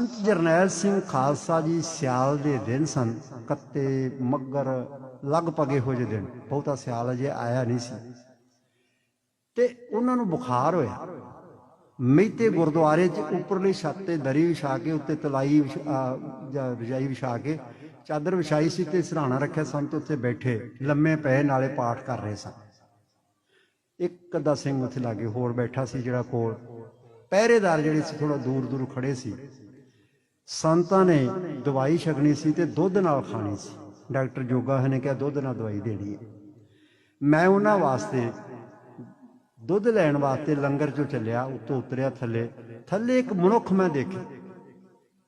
ਸੰਤ ਜਰਨੈਲ ਸਿੰਘ ਖਾਲਸਾ ਜੀ ਸਿਆਲ ਦੇ ਦਿਨ ਸਨ, ਕੱਤੇ ਮੱਗਰ ਲਗਭਗ ਇਹੋ ਜਿਹੇ ਦਿਨ, ਬਹੁਤਾ ਸਿਆਲ ਅਜੇ ਆਇਆ ਨਹੀਂ ਸੀ। ਤੇ ਉਹਨਾਂ ਨੂੰ ਬੁਖਾਰ ਹੋਇਆ। ਮਹਿਤੇ ਗੁਰਦੁਆਰੇ 'ਚ ਉੱਪਰਲੀ ਛੱਤ ਤੇ ਦਰੀ ਵਿਛਾ ਕੇ, ਉੱਤੇ ਤਲਾਈ ਜਾਂ ਰਜਾਈ ਵਿਛਾ ਕੇ ਚਾਦਰ ਵਿਛਾਈ ਸੀ ਤੇ ਸਰਾਣਾ ਰੱਖਿਆ ਸੰਤ ਉੱਥੇ ਬੈਠੇ, ਲੰਮੇ ਪਏ ਨਾਲੇ ਪਾਠ ਕਰ ਰਹੇ ਸਨ। ਇੱਕ ਅੱਧਾ ਸਿੰਘ ਉੱਥੇ ਲਾਗੇ ਹੋਰ ਬੈਠਾ ਸੀ ਜਿਹੜਾ ਕੋਲ। ਪਹਿਰੇਦਾਰ ਜਿਹੜੇ ਸੀ ਥੋੜਾ ਦੂਰ ਦੂਰ ਖੜੇ ਸੀ। ਸੰਤਾਂ ਨੇ ਦਵਾਈ ਛਕਣੀ ਸੀ ਤੇ ਦੁੱਧ ਨਾਲ ਖਾਣੀ ਸੀ। ਡਾਕਟਰ ਜੋਗਾ ਨੇ ਕਿਹਾ, ਦੁੱਧ ਨਾਲ ਦਵਾਈ ਦੇਣੀ ਹੈ। ਮੈਂ ਉਹਨਾਂ ਵਾਸਤੇ ਦੁੱਧ ਲੈਣ ਵਾਸਤੇ ਲੰਗਰ ਚੋਂ ਚੱਲਿਆ, ਉੱਤੋਂ ਉਤਰਿਆ ਥੱਲੇ। ਥੱਲੇ ਇੱਕ ਮਨੁੱਖ ਮੈਂ ਦੇਖਿਆ,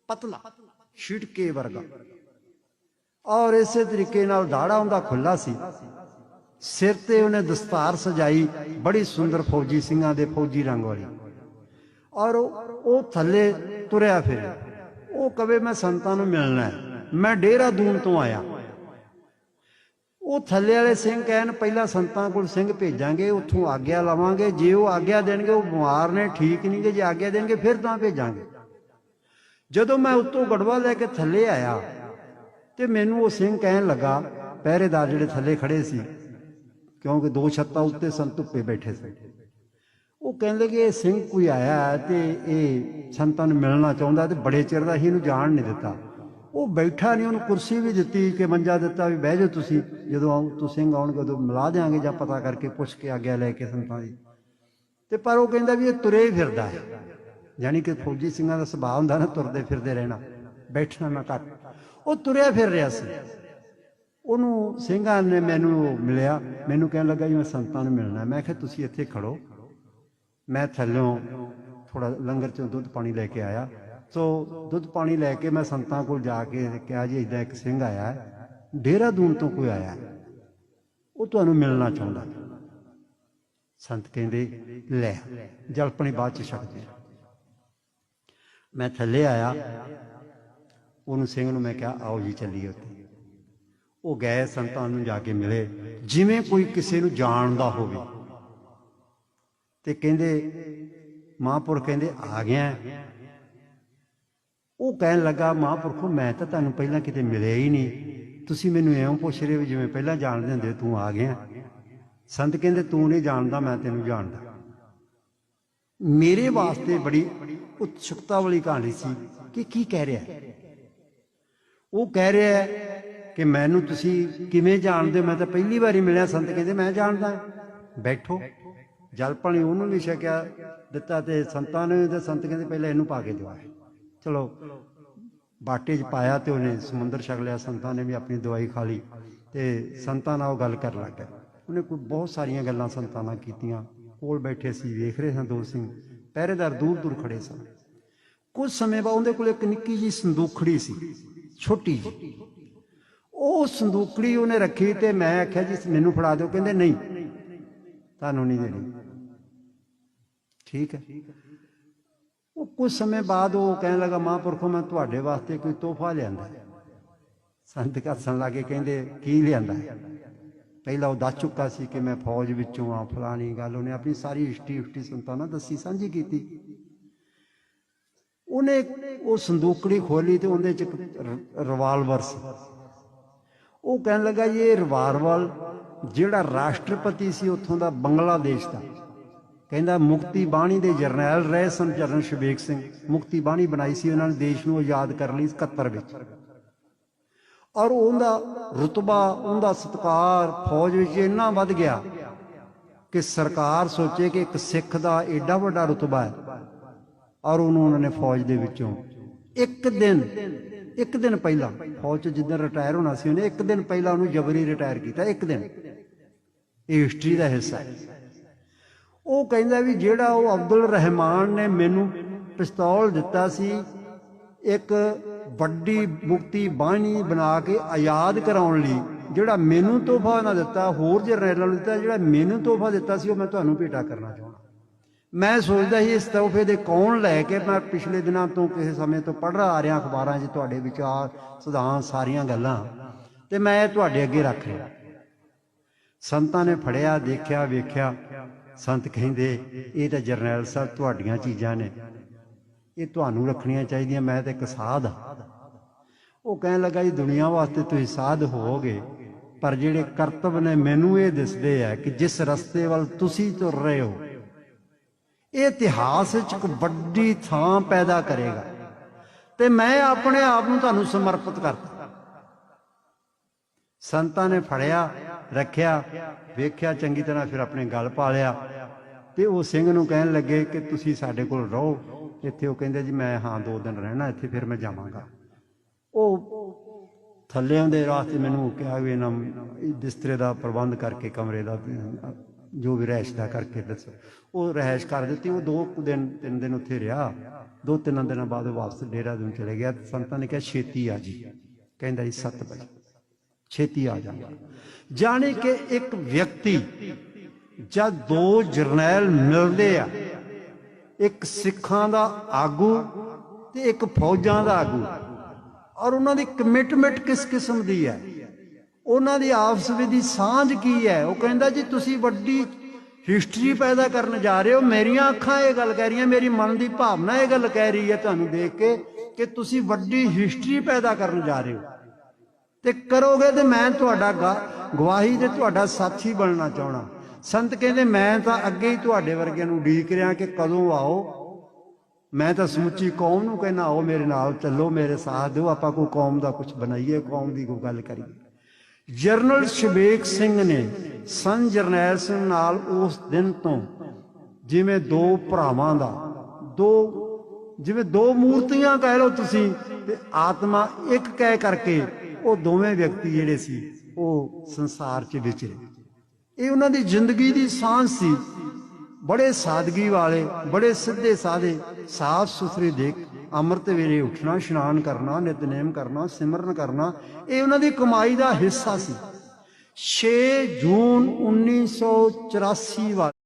ਪਤਲਾ, ਛਿੜਕੇ ਵਰਗਾ। ਔਰ ਇਸੇ ਤਰੀਕੇ ਨਾਲ ਦਾੜਾ ਉਹਦਾ ਖੁੱਲਾ ਸੀ। ਸਿਰ ਤੇ ਉਹਨੇ ਦਸਤਾਰ ਸਜਾਈ, ਬੜੀ ਸੁੰਦਰ ਫੌਜੀ ਸਿੰਘਾਂ ਦੇ ਫੌਜੀ ਰੰਗ ਵਾਲੀ। ਔਰ ਉਹ ਉਹ ਥੱਲੇ ਤੁਰਿਆ ਫਿਰਿਆ। ਉਹ ਕਵੇ ਮੈਂ ਸੰਤਾਂ ਨੂੰ ਮਿਲਣਾ ਮੈਂ ਡੇਰਾ ਦੂਨ ਤੋਂ ਆਇਆ। ਉਹ ਥੱਲੇ ਵਾਲੇ ਸਿੰਘ ਕਹਿਣ, ਪਹਿਲਾਂ ਸੰਤਾਂ ਕੋਲ ਸਿੰਘ ਭੇਜਾਂਗੇ, ਉੱਥੋਂ ਆਗਿਆ ਲਵਾਂਗੇ। ਜੇ ਉਹ ਆਗਿਆ ਦੇਣਗੇ, ਉਹ ਬਿਮਾਰ ਨੇ, ਠੀਕ ਨਹੀਂ ਗੇ। ਜੇ ਆਗਿਆ ਦੇਣਗੇ, ਫਿਰ ਤਾਂ ਭੇਜਾਂਗੇ। ਜਦੋਂ ਮੈਂ ਉੱਤੋਂ ਗੜਵਾ ਲੈ ਕੇ ਥੱਲੇ ਆਇਆ, ਤੇ ਮੈਨੂੰ ਉਹ ਸਿੰਘ ਕਹਿਣ ਲੱਗਾ, ਪਹਿਰੇਦਾਰ ਜਿਹੜੇ ਥੱਲੇ ਖੜੇ ਸੀ, ਕਿਉਂਕਿ ਦੋ ਛੱਤਾਂ ਉੱਤੇ ਸੰਤ ਧੁੱਪੇ ਬੈਠੇ ਸੀ। ਉਹ ਕਹਿੰਦੇ ਕਿ ਇਹ ਸਿੰਘ ਕੋਈ ਆਇਆ ਹੈ ਤੇ ਇਹ ਸੰਤਾਂ ਨੂੰ ਮਿਲਣਾ ਚਾਹੁੰਦਾ ਤੇ ਬੜੇ ਚਿਰ ਦਾ ਹੀ ਇਹਨੂੰ ਜਾਣ ਨਹੀਂ ਦਿੱਤਾ। ਉਹ ਬੈਠਾ ਨਹੀਂ, ਉਹਨੂੰ ਕੁਰਸੀ ਵੀ ਦਿੱਤੀ ਕਿ ਮੰਜਾ ਦਿੱਤਾ ਵੀ ਬਹਿ ਜਾਓ ਤੁਸੀਂ, ਜਦੋਂ ਆਉ ਤੁਸੀਂ ਸਿੰਘ ਆਉਣਗੇ ਉਦੋਂ ਮਿਲਾ ਦੇਾਂਗੇ ਜਾਂ ਪਤਾ ਕਰਕੇ ਪੁੱਛ ਕੇ ਆਗਿਆ ਲੈ ਕੇ ਸੰਤਾਂ ਦੀ। ਤੇ ਪਰ ਉਹ ਕਹਿੰਦਾ ਵੀ ਇਹ ਤੁਰੇ ਹੀ ਫਿਰਦਾ ਹੈ। ਯਾਨੀ ਕਿ ਫੌਜੀ ਸਿੰਘਾਂ ਦਾ ਸੁਭਾਅ ਹੁੰਦਾ ਨਾ, ਤੁਰਦੇ ਫਿਰਦੇ ਰਹਿਣਾ, ਬੈਠਣਾ ਨਾ ਘੱਟ ਉਹ ਤੁਰਿਆ ਫਿਰ ਰਿਹਾ ਸੀ। ਉਹਨੂੰ ਸਿੰਘਾਂ ਨੇ ਮੈਨੂੰ ਮਿਲਿਆ, ਮੈਨੂੰ ਕਹਿਣ ਲੱਗਾ ਜੀ ਮੈਂ ਸੰਤਾਂ ਨੂੰ ਮਿਲਣਾ ਮੈਂ ਕਿਹਾ, ਤੁਸੀਂ ਇੱਥੇ ਖੜੋ। ਮੈਂ ਥੱਲੋਂ ਥੋੜਾ ਲੰਗਰ ਚੋਂ ਦੁੱਧ ਪਾਣੀ ਲੈ ਕੇ ਆਇਆ। ਸੋ ਦੁੱਧ ਪਾਣੀ ਲੈ ਕੇ ਮੈਂ ਸੰਤਾਂ ਕੋਲ ਜਾ ਕੇ ਕਿਹਾ ਜੀ ਇਦਾਂ ਇੱਕ ਸਿੰਘ ਆਇਆ ਹੈ ਡੇਰਾ ਦੂਨ ਤੋਂ ਕੋਈ ਆਇਆ ਉਹ ਤੁਹਾਨੂੰ ਮਿਲਣਾ ਚਾਹੁੰਦਾ ਸੰਤ ਕਹਿੰਦੇ, ਲੈ ਜਲਪਣੀ ਬਾਅਦ ਚ ਛਕਦੇ ਮੈਂ ਥੱਲੇ ਆਇਆ। ਉਹਨੂੰ ਸਿੰਘ ਨੂੰ ਮੈਂ ਕਿਹਾ, ਆਓ ਜੀ, ਚੱਲੀਏ ਉੱਥੇ। ਉਹ ਗਏ, ਸੰਤਾਂ ਨੂੰ ਜਾ ਕੇ ਮਿਲੇ। ਜਿਵੇਂ ਕੋਈ ਕਿਸੇ ਨੂੰ ਜਾਣਦਾ ਹੋਵੇ। ਤੇ ਕਹਿੰਦੇ ਮਹਾਂਪੁਰ ਕਹਿੰਦੇ, ਆ ਗਿਆ ਉਹ ਕਹਿਣ ਲੱਗਾ, ਮਹਾਂਪੁਰਖੋ, ਮੈਂ ਤਾਂ ਤੁਹਾਨੂੰ ਪਹਿਲਾਂ ਕਿਤੇ ਮਿਲਿਆ ਹੀ ਨਹੀਂ। ਤੁਸੀਂ ਮੈਨੂੰ ਐਉਂ ਪੁੱਛ ਰਹੇ ਹੋ ਜਿਵੇਂ ਪਹਿਲਾਂ ਜਾਣਦੇ ਹੁੰਦੇ ਤੂੰ ਆ ਗਿਆ ਸੰਤ ਕਹਿੰਦੇ, ਤੂੰ ਨਹੀਂ ਜਾਣਦਾ, ਮੈਂ ਤੈਨੂੰ ਜਾਣਦਾ। ਮੇਰੇ ਵਾਸਤੇ ਬੜੀ ਉਤਸੁਕਤਾ ਵਾਲੀ ਕਹਾਣੀ ਸੀ ਕਿ ਕੀ ਕਹਿ ਰਿਹਾ ਉਹ ਕਹਿ ਰਿਹਾ ਕਿ ਮੈਨੂੰ ਤੁਸੀਂ ਕਿਵੇਂ ਜਾਣਦੇ ਹੋ? ਮੈਂ ਤਾਂ ਪਹਿਲੀ ਵਾਰੀ ਮਿਲਿਆ, ਸੰਤ ਕਹਿੰਦੇ, ਮੈਂ ਜਾਣਦਾ ਬੈਠੋ। ਜਲ ਪਾਣੀ ਉਹਨੂੰ ਵੀ ਛਕਿਆ, ਦਿੱਤਾ ਤੇ ਸੰਤਾਂ ਨੇ ਤੇ ਸੰਤ ਕਹਿੰਦੇ ਪਹਿਲਾਂ ਇਹਨੂੰ ਪਾ ਕੇ ਦਿਵਾ ਚਲੋ, ਬਾਟੇ 'ਚ ਪਾਇਆ ਤੇ ਉਹਨੇ ਸਮੁੰਦਰ ਛਕ ਲਿਆ, ਸੰਤਾਂ ਨੇ ਵੀ ਆਪਣੀ ਦਵਾਈ ਖਾ ਲਈ ਤੇ ਸੰਤਾਂ ਨਾਲ ਉਹ ਗੱਲ ਕਰਨ ਲੱਗ ਗਿਆ ਉਹਨੇ ਕੋਈ ਬਹੁਤ ਸਾਰੀਆਂ ਗੱਲਾਂ ਸੰਤਾਂ ਨਾਲ ਕੀਤੀਆਂ। ਕੋਲ ਬੈਠੇ ਸੀ, ਵੇਖ ਰਹੇ ਸਨ ਦੋ ਸਿੰਘ, ਪਹਿਰੇਦਾਰ ਦੂਰ ਦੂਰ ਖੜੇ ਸਨ। ਕੁਝ ਸਮੇਂ ਬਾਅਦ ਉਹਦੇ ਕੋਲ ਇੱਕ ਨਿੱਕੀ ਜੀ ਸੰਦੂਖੜੀ ਸੀ, ਛੋਟੀ ਜੀ ਉਹ ਸੰਦੂਖੜੀ ਉਹਨੇ ਰੱਖੀ ਤੇ ਮੈਂ ਆਖਿਆ ਜੀ, ਮੈਨੂੰ ਫੜਾ ਦਿਓ। ਕਹਿੰਦੇ, ਨਹੀਂ, ਤੁਹਾਨੂੰ ਨਹੀਂ ਦੇਣੀ। ਠੀਕ ਹੈ। ਉਹ ਕੁਝ ਸਮੇਂ ਬਾਅਦ ਉਹ ਕਹਿਣ ਲੱਗਾ, ਮਹਾਂਪੁਰਖੋ, ਮੈਂ ਤੁਹਾਡੇ ਵਾਸਤੇ ਕੋਈ ਤੋਹਫਾ ਲਿਆਂਦਾ ਸੰਤ ਹੱਸਣ ਲੱਗੇ, ਕਹਿੰਦੇ, ਕੀ ਲਿਆਂਦਾ ਪਹਿਲਾਂ ਉਹ ਦੱਸ ਚੁੱਕਾ ਸੀ ਕਿ ਮੈਂ ਫੌਜ ਵਿੱਚੋਂ ਆ ਫਲਾਣੀ ਗੱਲ, ਉਹਨੇ ਆਪਣੀ ਸਾਰੀ ਹਿਸਟਰੀ ਹਿਸਟਰੀ ਸੰਤਾਂ ਨਾਲ ਦੱਸੀ, ਸਾਂਝੀ ਕੀਤੀ। ਉਹਨੇ ਉਹ ਸੰਦੂਕੜੀ ਖੋਲੀ ਤੇ ਉਹਦੇ ਚ ਇੱਕ ਰਿਵਾਲਵਰ ਸੀ। ਉਹ ਕਹਿਣ ਲੱਗਾ ਜੀ ਇਹ ਰਿਵਾਲਵਰ ਜਿਹੜਾ ਰਾਸ਼ਟਰਪਤੀ ਸੀ, ਉੱਥੋਂ ਦਾ ਬੰਗਲਾਦੇਸ਼ ਦਾ ਕਹਿੰਦਾ, ਮੁਕਤੀ ਬਾਣੀ ਦੇ ਜਰਨੈਲ ਰਹੇ ਸਨ ਚਰਨ ਸ਼ਬੇਕ ਸਿੰਘ। ਮੁਕਤੀ ਬਾਣੀ ਬਣਾਈ ਸੀ ਉਹਨਾਂ ਨੇ ਦੇਸ਼ ਨੂੰ ਆਜ਼ਾਦ ਕਰਨ ਲਈ 71 ਵਿੱਚ। ਔਰ ਉਹਦਾ ਰਤਬਾ, ਉਹਦਾ ਸਤਕਾਰ ਫੌਜ ਵਿੱਚ ਇੰਨਾ ਵੱਧ ਗਿਆ ਕਿ ਸਰਕਾਰ ਸੋਚੇ ਕਿ ਇੱਕ ਸਿੱਖ ਦਾ ਐਡਾ ਵੱਡਾ ਰਤਬਾ ਹੈ ਔਰ ਉਹਨੂੰ ਉਹਨਾਂ ਨੇ ਫੌਜ ਦੇ ਵਿੱਚੋਂ ਇੱਕ ਦਿਨ ਇੱਕ ਦਿਨ ਪਹਿਲਾਂ, ਫੌਜ ਚ ਜਿੱਦਣ ਰਿਟਾਇਰ ਹੋਣਾ ਸੀ ਉਹਨੇ, ਇੱਕ ਦਿਨ ਪਹਿਲਾਂ ਉਹਨੂੰ ਜਬਰੀ ਰਿਟਾਇਰ ਕੀਤਾ, ਇੱਕ ਦਿਨ। ਇਹ ਹਿਸਟਰੀ ਦਾ ਹਿੱਸਾ ਹੈ। ਉਹ ਕਹਿੰਦਾ ਵੀ ਜਿਹੜਾ ਉਹ ਅਬਦੁਲ ਰਹਿਮਾਨ ਨੇ ਮੈਨੂੰ ਪਿਸਤੌਲ ਦਿੱਤਾ ਸੀ, ਇੱਕ ਵੱਡੀ ਮੁਕਤੀ ਬਾਣੀ ਬਣਾ ਕੇ ਆਜ਼ਾਦ ਕਰਾਉਣ ਲਈ, ਜਿਹੜਾ ਮੈਨੂੰ ਤੋਹਫਾ ਨਾ ਦਿੱਤਾ, ਹੋਰ ਜਰਨੈਲਾਂ ਨੂੰ ਦਿੱਤਾ, ਜਿਹੜਾ ਮੈਨੂੰ ਤੋਹਫਾ ਦਿੱਤਾ ਸੀ, ਉਹ ਮੈਂ ਤੁਹਾਨੂੰ ਭੇਟਾ ਕਰਨਾ ਚਾਹੁੰਦਾ। ਮੈਂ ਸੋਚਦਾ ਸੀ, ਇਸ ਤੋਹਫੇ ਦੇ ਕੌਣ ਲੈ ਕੇ ਮੈਂ ਪਿਛਲੇ ਦਿਨਾਂ ਤੋਂ ਕਿਸੇ ਸਮੇਂ ਤੋਂ ਪੜ੍ਹ ਰਿਹਾ, ਆ ਰਿਹਾ ਅਖਬਾਰਾਂ 'ਚ ਤੁਹਾਡੇ ਵਿਚਾਰ, ਸਿਧਾਂਤ, ਸਾਰੀਆਂ ਗੱਲਾਂ, ਤੇ ਮੈਂ ਇਹ ਤੁਹਾਡੇ ਅੱਗੇ ਰੱਖ ਰਿਹਾ ਸੰਤਾਂ ਨੇ ਫੜਿਆ, ਦੇਖਿਆ, ਵੇਖਿਆ ਸੰਤ ਕਹਿੰਦੇ, ਇਹ ਤਾਂ ਜਰਨੈਲ ਸਾਹਿਬ ਤੁਹਾਡੀਆਂ ਚੀਜ਼ਾਂ ਨੇ। ਇਹ ਤੁਹਾਨੂੰ ਰੱਖਣੀਆਂ ਚਾਹੀਦੀਆਂ, ਮੈਂ ਤਾਂ ਇੱਕ ਸਾਧ ਹਾਂ। ਉਹ ਕਹਿਣ ਲੱਗਾ, ਜੀ ਦੁਨੀਆ ਵਾਸਤੇ ਤੁਸੀਂ ਸਾਧ ਹੋਵੋਗੇ, ਪਰ ਜਿਹੜੇ ਕਰਤੱਵ ਨੇ ਮੈਨੂੰ ਇਹ ਦਿਸਦੇ ਆ ਕਿ ਜਿਸ ਰਸਤੇ ਵੱਲ ਤੁਸੀਂ ਤੁਰ ਰਹੇ ਹੋ, ਇਹ ਇਤਿਹਾਸ ਵਿੱਚ ਇੱਕ ਵੱਡੀ ਥਾਂ ਪੈਦਾ ਕਰੇਗਾ। ਤੇ ਮੈਂ ਆਪਣੇ ਆਪ ਨੂੰ ਤੁਹਾਨੂੰ ਸਮਰਪਿਤ ਕਰਦਾ। ਸੰਤਾਂ ਨੇ ਫੜਿਆ ਰੱਖਿਆ, ਵੇਖਿਆ, ਚੰਗੀ ਤਰ੍ਹਾਂ ਫਿਰ ਆਪਣੇ ਗਲ ਪਾ ਲਿਆ ਤੇ ਉਹ ਸਿੰਘ ਨੂੰ ਕਹਿਣ ਲੱਗੇ ਕਿ ਤੁਸੀਂ ਸਾਡੇ ਕੋਲ ਰਹੋ। ਇੱਥੇ ਉਹ ਕਹਿੰਦੇ ਜੀ, ਮੈਂ ਹਾਂ, ਦੋ ਦਿਨ ਰਹਿਣਾ, ਇੱਥੇ ਫਿਰ ਮੈਂ ਜਾਵਾਂਗਾ। ਉਹ ਥੱਲਿਆਂ ਦੇ ਰਾਸਤੇ ਮੈਨੂੰ ਕਿਹਾ ਵੀ ਇਹਨਾਂ ਬਿਸਤਰੇ ਦਾ ਪ੍ਰਬੰਧ ਕਰਕੇ, ਕਮਰੇ ਦਾ, ਜੋ ਵੀ ਰਹਿਸ਼ ਦਾ ਕਰਕੇ ਦੱਸੋ। ਉਹ ਰਹਿਸ਼ ਕਰ ਦਿੱਤੀ। ਉਹ ਦੋ ਕੁ ਦਿਨ, ਤਿੰਨ ਦਿਨ ਉੱਥੇ ਰਿਹਾ। ਦੋ ਤਿੰਨ ਦਿਨਾਂ ਬਾਅਦ ਉਹ ਵਾਪਸ ਡੇਰਾਦੂਨ ਚਲੇ ਗਿਆ। ਸੰਤਾਂ ਨੇ ਕਿਹਾ, ਛੇਤੀ ਆ ਜੀ। ਕਹਿੰਦਾ ਜੀ 7 ਵਜੇ। ਛੇਤੀ ਆ ਜਾਂਦਾ। ਜਾਣੀ ਕਿ ਇੱਕ ਵਿਅਕਤੀ ਜਦ ਦੋ ਜਰਨੈਲ ਮਿਲਦੇ ਆ, ਇੱਕ ਸਿੱਖਾਂ ਦਾ ਆਗੂ ਤੇ ਇੱਕ ਫੌਜਾਂ ਦਾ ਆਗੂ। ਔਰ ਉਹਨਾਂ ਦੀ ਕਮਿਟਮੈਂਟ ਕਿਸ ਕਿਸਮ ਦੀ ਹੈ? ਉਹਨਾਂ ਦੀ ਆਪਸ ਵਿੱਚ ਦੀ ਸਾਂਝ ਕੀ ਹੈ? ਉਹ ਕਹਿੰਦਾ ਜੀ, ਤੁਸੀਂ ਵੱਡੀ ਹਿਸਟਰੀ ਪੈਦਾ ਕਰਨ ਜਾ ਰਹੇ ਹੋ। ਮੇਰੀਆਂ ਅੱਖਾਂ ਇਹ ਗੱਲ ਕਹਿ ਰਹੀਆਂ, ਮੇਰੀ ਮਨ ਦੀ ਭਾਵਨਾ ਇਹ ਗੱਲ ਕਹਿ ਰਹੀ ਹੈ ਤੁਹਾਨੂੰ ਦੇਖ ਕੇ ਕਿ ਤੁਸੀਂ ਵੱਡੀ ਹਿਸਟਰੀ ਪੈਦਾ ਕਰਨ ਜਾ ਰਹੇ ਹੋ। ਤੇ ਕਰੋਗੇ ਤੇ ਮੈਂ ਤੁਹਾਡਾ ਗਾ- ਗਵਾਹੀ ਤੇ ਤੁਹਾਡਾ ਸਾਥੀ ਬਣਨਾ ਚਾਹਣਾ। ਸੰਤ ਕਹਿੰਦੇ, ਮੈਂ ਤਾਂ ਅੱਗੇ ਹੀ ਤੁਹਾਡੇ ਵਰਗਿਆਂ ਨੂੰ ਉਡੀਕ ਰਿਹਾ ਕਿ ਕਦੋਂ ਆਓ। ਮੈਂ ਤਾਂ ਸਮੁੱਚੀ ਕੌਮ ਨੂੰ ਕਹਿਣਾ ਆਓ ਮੇਰੇ ਨਾਲ ਚੱਲੋ, ਮੇਰੇ ਸਾਥ ਦਿਓ, ਆਪਾਂ ਕੋਈ ਕੌਮ ਦਾ ਕੁਝ ਬਣਾਈਏ, ਕੌਮ ਦੀ ਕੋਈ ਗੱਲ ਕਰੀਏ। ਜਰਨਲ ਸ਼ਬੇਕ ਸਿੰਘ ਨੇ ਸੰ ਜਰਨੈਲ ਸਿੰਘ ਨਾਲ ਉਸ ਦਿਨ ਤੋਂ ਜਿਵੇਂ ਦੋ ਭਰਾਵਾਂ ਦਾ, ਦੋ, ਜਿਵੇਂ ਦੋ ਮੂਰਤੀਆਂ ਕਹਿ ਲਓ ਤੁਸੀਂ, ਤੇ ਆਤਮਾ ਇੱਕ ਕਹਿ ਕਰਕੇ ਉਹ ਦੋਵੇਂ ਵਿਅਕਤੀ ਜਿਹੜੇ ਸੀ, ਉਹ ਸੰਸਾਰ 'ਚ ਵਿਚਰੇ। ਇਹ ਉਹਨਾਂ ਦੀ ਜ਼ਿੰਦਗੀ ਦੀ ਸਾਂਝ ਸੀ। ਬੜੇ ਸਾਦਗੀ ਵਾਲੇ, ਬੜੇ ਸਿੱਧੇ ਸਾਦੇ, ਸਾਫ਼ ਸੁਥਰੇ ਦੇਖ, ਅੰਮ੍ਰਿਤ ਵੇਲੇ ਉੱਠਣਾ, ਇਸ਼ਨਾਨ ਕਰਨਾ, ਨਿਤਨੇਮ ਕਰਨਾ, ਸਿਮਰਨ ਕਰਨਾ, ਇਹ ਉਹਨਾਂ ਦੀ ਕਮਾਈ ਦਾ ਹਿੱਸਾ ਸੀ। 6 ਜੂਨ 1984 ਵਾਲੇ